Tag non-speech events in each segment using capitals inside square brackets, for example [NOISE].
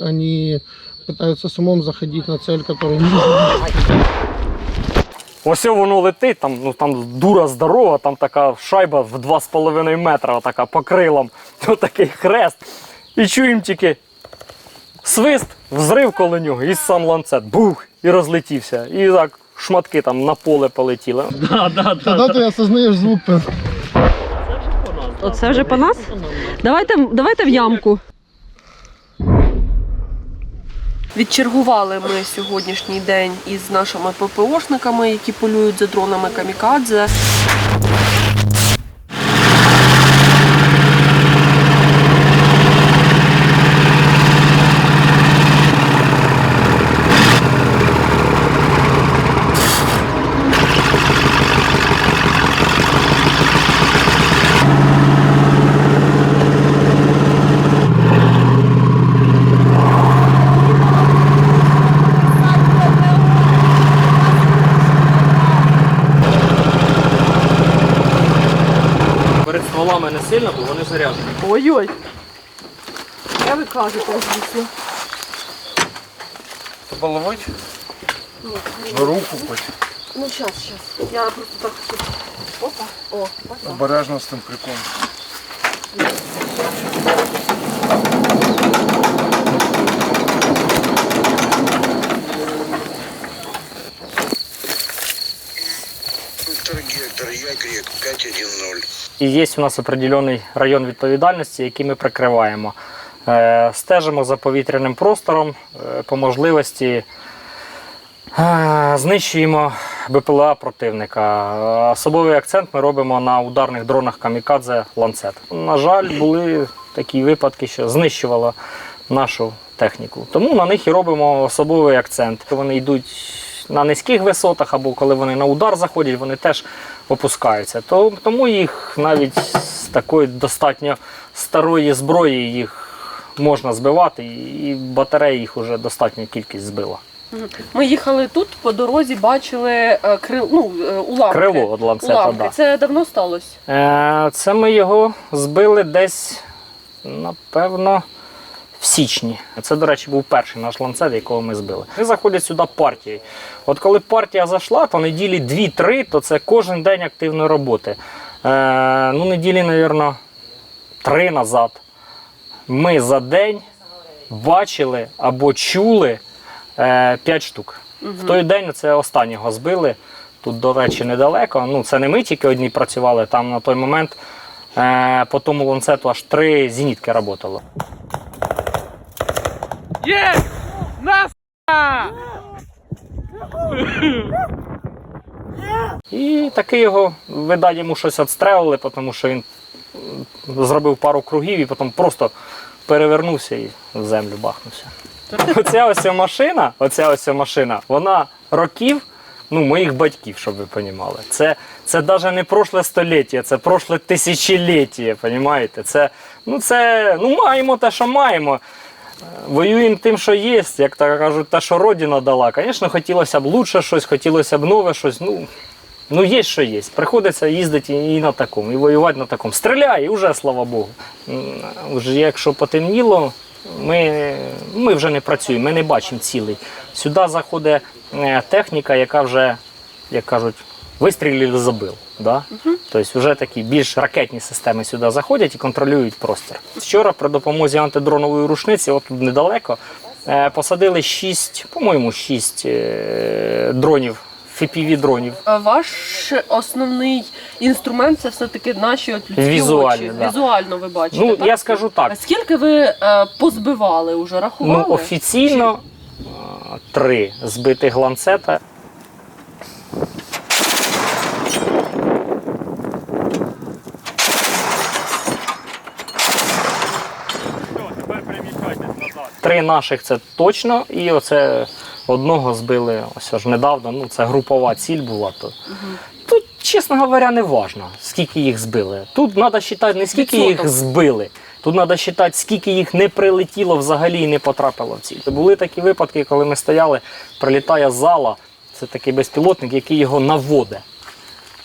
Они пытаются с умом заходить на цель, которую Ось воно летить, там, ну, там дура здорова, там така шайба в 2,5 метра, така по крилам, [LAUGHS] отакий хрест. І чуємо тільки свист, взрив коло нього, і сам ланцет. Бух! І розлетівся. І так шматки там на поле полетіли. [LAUGHS] Да, да, Тогда ты осознаешь звук. Оце вже по нас? Давайте, давайте в ямку. Відчергували ми сьогоднішній день із нашими ППОшниками, які полюють за дронами камікадзе. Перед мене не сильно, бо вони заряджені. Ой-ой. Я викажу звісно. Половить? Руку хоч. Ну, зараз, зараз. Я просто так хочу. Опа. О, опа. Обережно з тим криком. Гектор, я 510. І є у нас определений район відповідальності, який ми прикриваємо. Е, Стежимо за повітряним простором, е, по можливості е, знищуємо БПЛА противника. Особовий акцент ми робимо на ударних дронах Камікадзе ланцет. На жаль, були такі випадки, що знищувало нашу техніку. Тому на них і робимо особовий акцент. Вони йдуть на низьких висотах або коли вони на удар заходять, вони теж опускаються. То- Тому їх навіть з такої достатньо старої зброї їх можна збивати, і батареї їх вже достатня кількість збила. Ми їхали тут, по дорозі бачили е, крил, ну, е, уламки. Крило від ланцета, Уламки. да. Це давно сталося? Е, Це ми його збили десь, напевно, в січні. Це, до речі, був перший наш ланцет, якого ми збили. І заходять сюди партії. От коли партія зайшла, то неділі 2-3, то це кожен день активної роботи. Е, ну, неділі, мабуть, 3 назад. Ми за день бачили або чули 5 штук. В той день це останнього збили. Тут, до речі, недалеко. Ну, це не ми тільки одні працювали. Там на той момент е, по тому ланцету аж три зенітки працювало. І таки його, видать, йому щось відстрелили, тому що він зробив пару кругів і потім просто перевернувся і в землю бахнувся. Оця ось машина, оця ось машина, вона років ну, моїх батьків, щоб ви розуміли. Це, це навіть не прошле століття, це прошле тисячоліття, розумієте? Це, ну, це, ну, маємо те, що маємо. Воюємо тим, що є, як так кажуть, те, що родина дала. Звісно, хотілося б лучше щось, хотілося б нове щось. Ну, ну є, що є. Приходиться їздити і на такому, і воювати на такому. Стріляй, вже слава Богу. Вже якщо потемніло, ми, ми вже не працюємо, ми не бачимо цілий. Сюди заходить е, техніка, яка вже, як кажуть, вистрілили забив. Да? Тобто вже такі більш ракетні системи сюди заходять і контролюють простір. Вчора при допомозі антидронової рушниці, от тут недалеко, е, посадили 6, по-моєму, 6 дронів, fpv дронів. Ваш основний інструмент це все-таки наші от людські Візуально, очі. да. Візуально ви бачите. Ну, так? я скажу так. Скільки ви е, позбивали уже рахували? Ну, офіційно е, три збитих ланцета. Три наших це точно, і оце одного збили ось аж недавно. Ну, це групова ціль була. То. Тут, чесно говоря, не важно, скільки їх збили. Тут треба вважати не скільки їх збили. Тут треба вважати, скільки їх не прилетіло взагалі і не потрапило в ціль. Були такі випадки, коли ми стояли, прилітає зала, це такий безпілотник, який його наводить.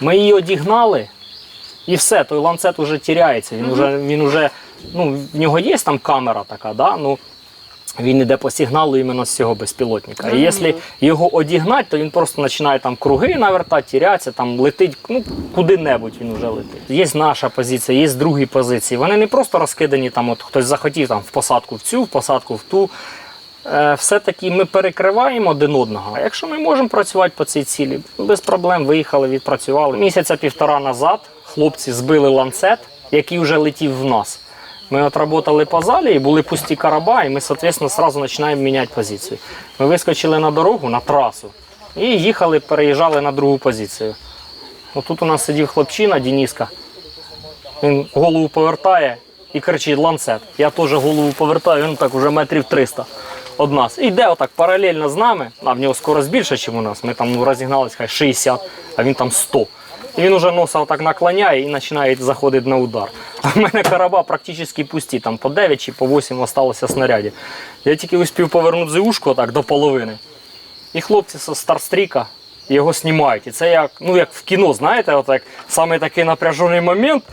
Ми її одігнали, і все, той ланцет вже тіряється. Він уже, він уже, ну, в нього є там камера така, да? ну, Він йде по сигналу іменно з цього безпілотника. І якщо його одігнати, то він просто починає там круги навертати, тіряться, там летить ну, куди-небудь він вже летить. Є наша позиція, є другі позиції. Вони не просто розкидані, там, от хтось захотів там, в посадку в цю, в посадку в ту. Е, Все-таки ми перекриваємо один одного. А якщо ми можемо працювати по цій цілі, без проблем виїхали, відпрацювали. Місяця півтора назад хлопці збили ланцет, який вже летів в нас. Ми отработали по залі і були пусті короба, і ми, соответственно, сразу починаємо міняти позицію. Ми вискочили на дорогу, на трасу, і їхали, переїжджали на другу позицію. Отут у нас сидів хлопчина, Дініска. Він голову повертає і кричить ланцет. Я теж голову повертаю, він так уже метрів 300 од нас. І йде отак паралельно з нами, а в нього скорость більше, ніж у нас. Ми там ну, розігналися хай 60, а він там 100. І він уже носа отак наклоняє і починає заходити на удар. А в мене короба практично пусті, там по 9 чи по 8 осталося снарядів. Я тільки успів повернути зеушку отак до половини. І хлопці з Старстріка його знімають. І це як, ну, як в кіно, знаєте, от як саме такий напряжений момент.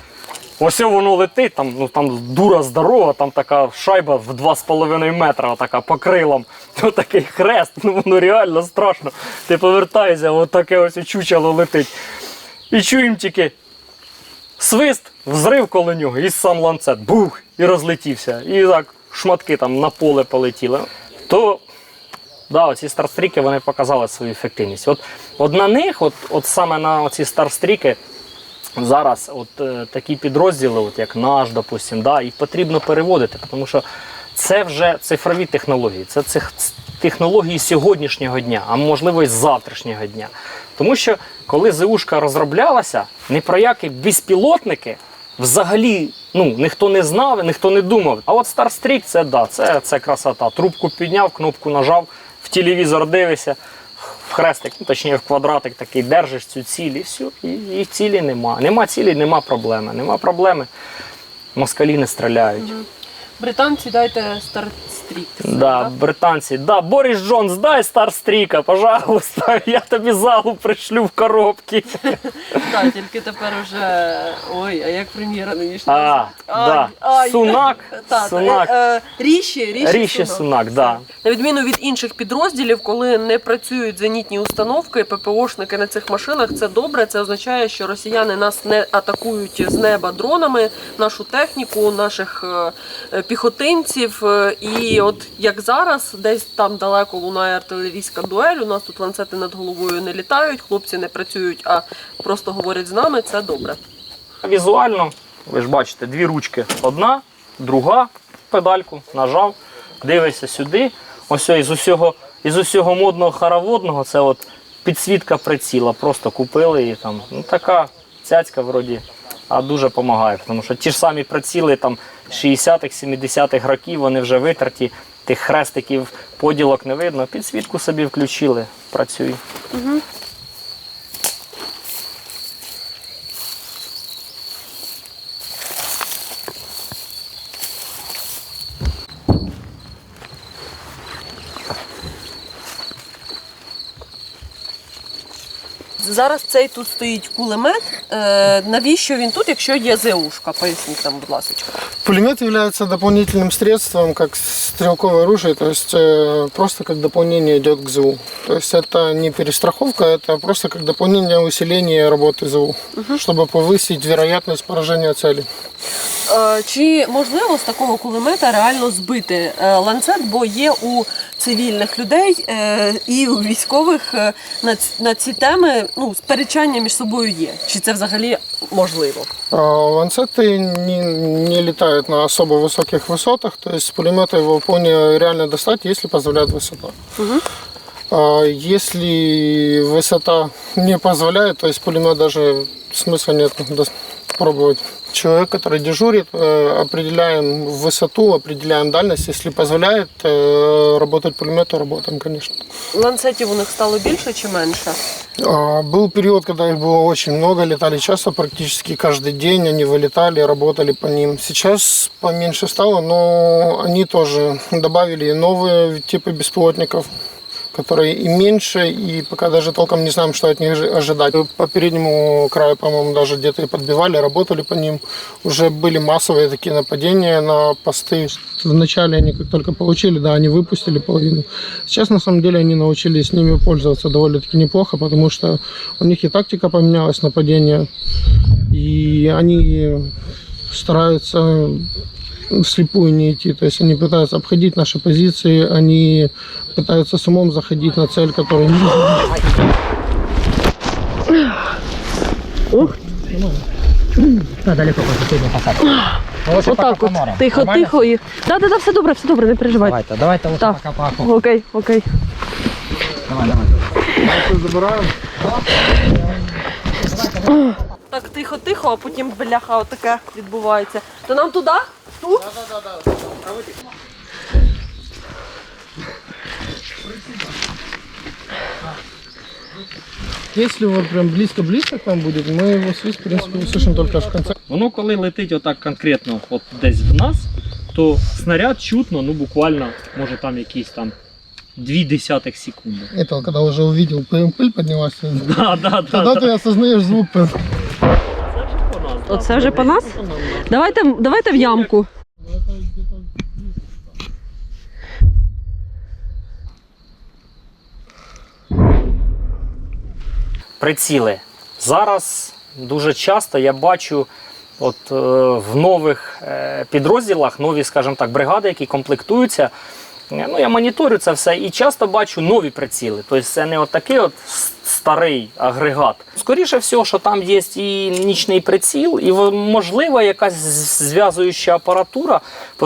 Ось воно летить, там, ну, там дура здорова, там така шайба в 2,5 метра, така по крилам. [LAUGHS] Отакий хрест, ну воно реально страшно. Ти повертаєшся, от таке ось чучело летить. І чуємо тільки свист, взрив коло нього, і сам ланцет, бух, і розлетівся. І так шматки там на поле полетіли. То Да, оці старстріки вони показали свою ефективність. От, от на них, от, от саме на ці старстріки, зараз от е, такі підрозділи, от як наш, допустим, да, їх потрібно переводити, тому що це вже цифрові технології, це цих технології сьогоднішнього дня, а можливо і завтрашнього дня. Тому що коли ЗУшка розроблялася, ні про які безпілотники взагалі ну, ніхто не знав, ніхто не думав. А от Starstreak це да, це, це красота. Трубку підняв, кнопку нажав, в телевізор дивишся, в хрестик, ну, точніше в квадратик такий, держиш цю ціль і все. І, і цілі нема. Нема цілі, нема проблеми. Нема проблеми. Москалі не стріляють. Британці дайте старстрік. Да, британці, да, Борис Джонс, дай Старстріка, пожалуйста, [LAUGHS] я тобі залу пришлю в коробки. [LAUGHS] Так, тільки тепер уже. Ой, а як прем'єра нинішня? А, да. Сунак, [LAUGHS] Сунак. е, е, Ріші, Ріші, Ріші Сунак, да. На відміну від інших підрозділів, коли не працюють зенітні установки, ППОшники на цих машинах, це добре. Це означає, що росіяни нас не атакують з неба дронами, нашу техніку, наших е, е, піхотинців. Е, І от як зараз, десь там далеко лунає артилерійська дуель. У нас тут ланцети над головою не літають, хлопці не працюють, а просто говорять з нами. Це добре. Візуально, ви ж бачите, дві ручки. Одна, друга, педальку нажав, дивишся сюди. Ось із усього, із усього модного хороводного це от підсвітка приціла. Просто купили і там. Ну така цяцька вроді, а дуже допомагає. Тому що ті ж самі приціли там 60-х, 70-х років, вони вже витерті, тих хрестиків, поділок не видно. Підсвітку собі включили, працює. Зараз цей тут стоїть кулемет. Е, навіщо він тут, якщо є ЗУшка? Поясніть нам, будь ласка. Пулемет является дополнительным средством, как стрелковое оружие, то есть э, просто как дополнение идет к ЗУ. То есть это не перестраховка, это просто как дополнение усиления работы ЗУ, чтобы повысить вероятность поражения цели. Е, Чи можливо з такого кулемета реально збити е, ланцет, бо є у цивільних людей е, і у військових е, на ц- на ці теми ну, сперечання між собою є. Чи це взагалі можливо? А, Ланцеты не, не летают на особо высоких высотах, то есть с пулемета его вполне реально достать, если позволяет высота. А Если высота не позволяет, то есть пулемет даже смысла нет дос- пробовать. Человек, который дежурит, э, определяем высоту, определяем дальность. Если позволяет э, работать пулемет, то работаем, конечно. Ланцетів у них стало більше чи менше? А, Был период, когда их было очень много, летали часто, практически каждый день они вылетали, работали по ним. Сейчас поменьше стало, но они тоже добавили новые типы беспилотников. Которые и меньше, и пока даже толком не знаем, что от них ожи- ожидать. По переднему краю, по-моему, даже где-то и подбивали, работали по ним. Уже были массовые такие нападения на посты. Вначале они как только получили, да, они выпустили половину. Сейчас, на самом деле, они научились с ними пользоваться довольно-таки неплохо, потому что у них и тактика поменялась, нападения. И они стараются вслепую не идти. То есть они пытаются обходить наши позиции, они пытаются с умом заходить на цель, которую не Отак от. Тихо, тихо. І... Да, да, да, все добре, все добре, не переживай. Давайте, давайте лучше Так. пока по охоту. Окей, окей. Давай, давай. забираем. Так тихо-тихо, а потім бляха отаке відбувається. То нам туди? Тут? Если вот прям близко-близко к нам будет, мы его свист, в принципе, услышим только аж в конце. Воно коли летить отак конкретно от десь в нас, то снаряд чутно, ну буквально, може там якісь там дві десятих секунди. Это когда уже увидел, пыль пыль поднялась, Да, да, да, тогда да. ты осознаешь звук. Оце вже по нас? Давайте, давайте в ямку. приціли. Зараз дуже часто я бачу от, е, в нових е, підрозділах, нові, скажімо так, бригади, які комплектуються. Е, Ну, я моніторю це все і часто бачу нові приціли. Тобто це не от такий от старий агрегат. Скоріше всього, що там є і нічний приціл, і можливо якась зв'язуюча апаратура,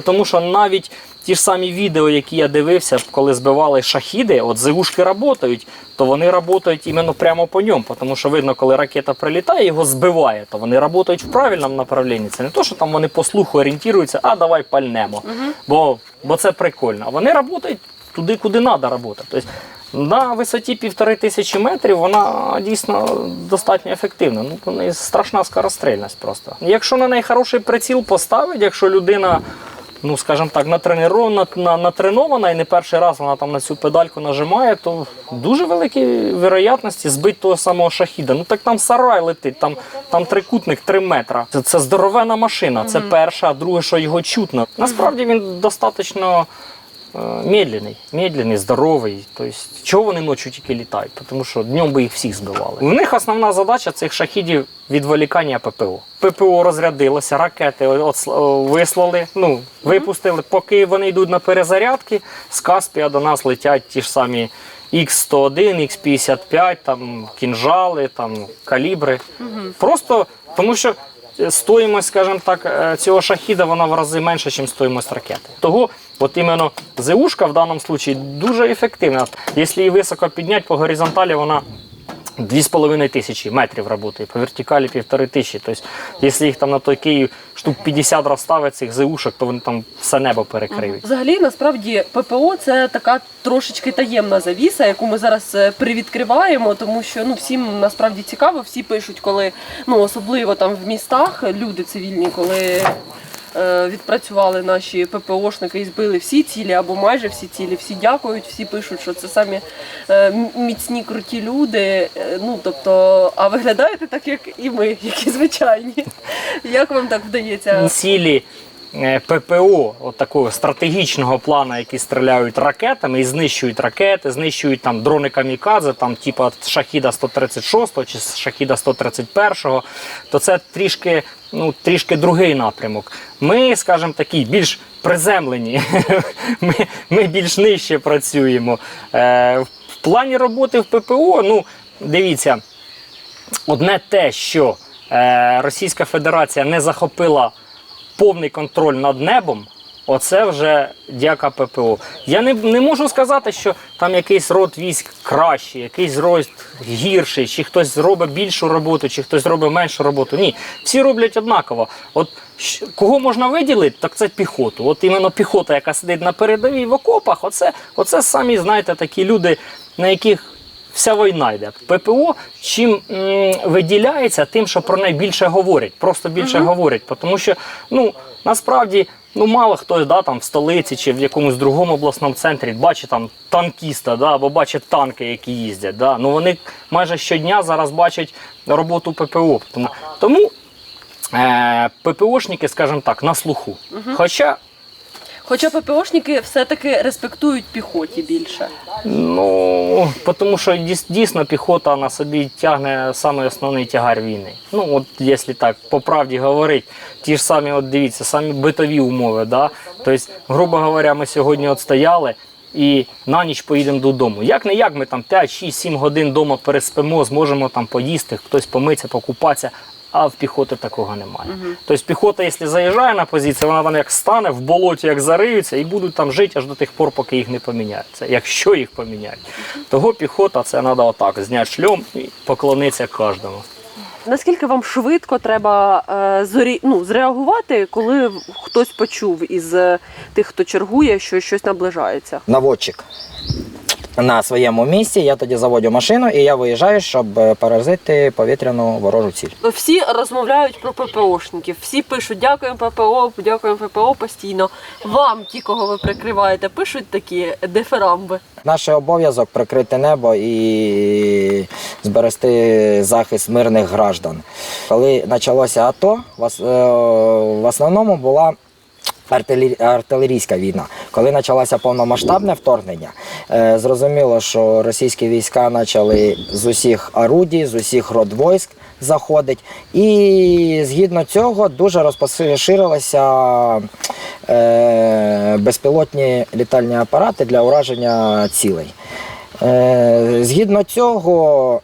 тому що навіть ті ж самі відео, які я дивився, коли збивали шахіди, от ЗУшки працюють, то вони працюють іменно прямо по ньому, тому що видно, коли ракета прилітає, його збиває, то вони працюють в правильному направлінні. Це не то, що там вони по слуху орієнтуються, а давай пальнемо. Бо, бо це прикольно. А вони працюють туди, куди треба працювати. Тобто, на висоті півтори тисячі метрів вона дійсно достатньо ефективна. Ну, неї страшна скорострільність просто. Якщо на неї хороший приціл поставить, якщо людина, ну скажімо так, натренована, натренована і не перший раз вона там на цю педальку нажимає, то дуже великі вероятності збити того самого шахіда. Ну так там сарай летить, там, там трикутник 3 метра. Це, це здоровена машина. Це перша, а друге, що його чутно. Насправді він достатньо. Е, Медленний, медленний, здоровий. Тобто, чого вони ночі тільки літають? Тому що днем би їх всіх збивали. У них основна задача цих шахідів відволікання ППО. ППО розрядилося, ракети вислали, ну, випустили. Поки вони йдуть на перезарядки, з Каспія до нас летять ті ж самі Х-101, Х-55, там, кінжали, там, калібри. Просто тому що стоїмость, скажімо так, е, цього шахіда вона в рази менша, ніж стоїмость ракети. Того, от іменно ЗУшка в даному випадку дуже ефективна. Якщо її високо підняти по горизонталі, вона 2,5 тисячі метрів працює, по вертикалі півтори тисячі. Тобто, якщо їх там на той Київ штук 50 розставить цих ЗУшок, то вони там все небо перекриють. Взагалі, насправді, ППО це така трошечки таємна завіса, яку ми зараз е, привідкриваємо, тому що ну всім насправді цікаво, всі пишуть, коли ну особливо там в містах люди цивільні, коли. Е, Відпрацювали наші ППОшники і збили всі цілі або майже всі цілі. Всі дякують, всі пишуть, що це самі е, міцні круті люди. Е, Ну тобто, а виглядаєте так, як і ми, [LAUGHS] які звичайні. Як вам так вдається? цілі ППО от такого стратегічного плану, які стріляють ракетами і знищують ракети, знищують там дрони камікадзе, там типу Шахіда 136 чи Шахіда 131, то це трішки, ну, трішки другий напрямок. Ми, скажімо такі, більш приземлені, [LAUGHS] ми, ми більш нижче працюємо. Е, в плані роботи в ППО, ну, дивіться, одне те, що е, Російська Федерація не захопила повний контроль над небом. Оце вже дяка ППО. Я не, не можу сказати, що там якийсь род військ кращий, якийсь род гірший, чи хтось зробить більшу роботу, чи хтось зробить меншу роботу. Ні, всі роблять однаково. От кого можна виділити, так це піхоту. От іменно піхота, яка сидить на передовій в окопах, оце, оце самі, знаєте, такі люди, на яких вся війна йде. ППО чим м, виділяється, тим, що про неї більше говорять, просто більше говорять. Тому що ну, Насправді, ну мало хто да, там в столиці чи в якомусь другому обласному центрі бачить там танкіста, да, або бачить танки, які їздять. Да. Ну вони майже щодня зараз бачать роботу ППО. Тому, тому е, ППОшники, скажімо так, на слуху. Хоча Хоча ППОшники все-таки респектують піхоті більше. Ну, тому що дійс- дійсно піхота на собі тягне саме основний тягар війни. Ну, от якщо так по правді говорити, ті ж самі, от дивіться, самі битові умови. Да? Тобто, грубо говоря, ми сьогодні от стояли і на ніч поїдемо додому. Як не як ми там 5, 6, 7 годин вдома переспимо, зможемо там поїсти, хтось помитися, покупатися. А в піхоти такого немає. Тобто піхота, якщо заїжджає на позицію, вона там як стане в болоті, як зариються, і будуть там жити аж до тих пор, поки їх не поміняють. Це якщо їх поміняють. Того піхота це треба отак зняти шльом і поклонитися кожному. Наскільки вам швидко треба е, зорі... ну, зреагувати, коли хтось почув із е, тих, хто чергує, що щось наближається? Наводчик. На своєму місці я тоді заводю машину і я виїжджаю, щоб е, перевозити повітряну ворожу ціль. Всі розмовляють про ППОшників, всі пишуть дякуємо ППО, дякуємо ППО постійно. Вам, ті, кого ви прикриваєте, пишуть такі деферамби. Наш обов'язок прикрити небо і зберегти захист мирних граждан. Коли почалося АТО, в е, основному була артилері- артилерійська війна. Коли почалося повномасштабне вторгнення, е, зрозуміло, що російські війська почали з усіх орудій, з усіх род військ заходить. І згідно цього дуже розпоширилися е, безпілотні літальні апарати для ураження цілей. Е, згідно цього,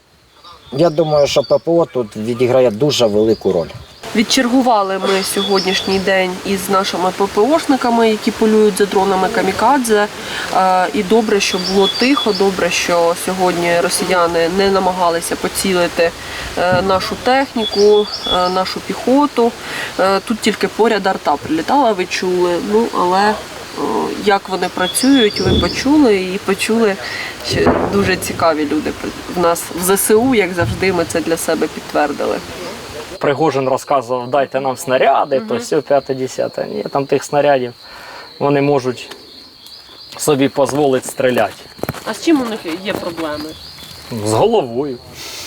я думаю, що ППО тут відіграє дуже велику роль. Відчергували ми сьогоднішній день із нашими ППОшниками, які полюють за дронами камікадзе. Е, І добре, що було тихо, добре, що сьогодні росіяни не намагалися поцілити е, нашу техніку, е, нашу піхоту. Тут тільки поряд арта прилітала, ви чули. Ну але як вони працюють, ви почули і почули, що дуже цікаві люди в нас в ЗСУ, як завжди, ми це для себе підтвердили. Пригожин розказував, дайте нам снаряди, то все, п'яте, десяте. Ні, там тих снарядів вони можуть собі дозволити стріляти. А з чим у них є проблеми? З головою.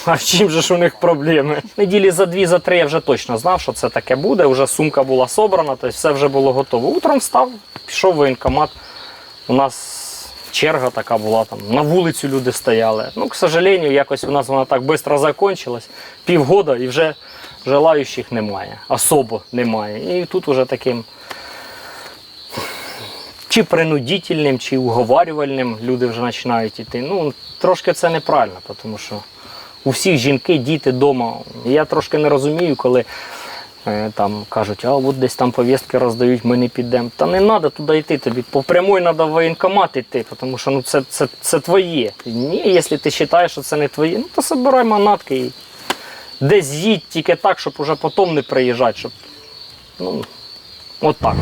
А з чим же ж у них проблеми? Неділі за дві, за три я вже точно знав, що це таке буде. Вже сумка була собрана, тобто все вже було готово. Утром встав, пішов в воєнкомат. У нас черга така була, там на вулицю люди стояли. Ну, к сожалению, якось у нас вона так швидко закінчилась. Півгода і вже желаючих немає. Особо немає. І тут уже таким чи принудительним, чи уговарювальним люди вже починають йти. Ну, трошки це неправильно, тому що у всіх жінки, діти вдома. Я трошки не розумію, коли е, там кажуть, а от десь там повістки роздають, ми не підемо. Та не треба туди йти, тобі по прямой треба в воєнкомат йти, тому що ну, це, це, це твоє. Ні, якщо ти вважаєш, що це не твоє, ну то собирай манатки і десь їдь тільки так, щоб уже потім не приїжджати. Щоб, ну, от так.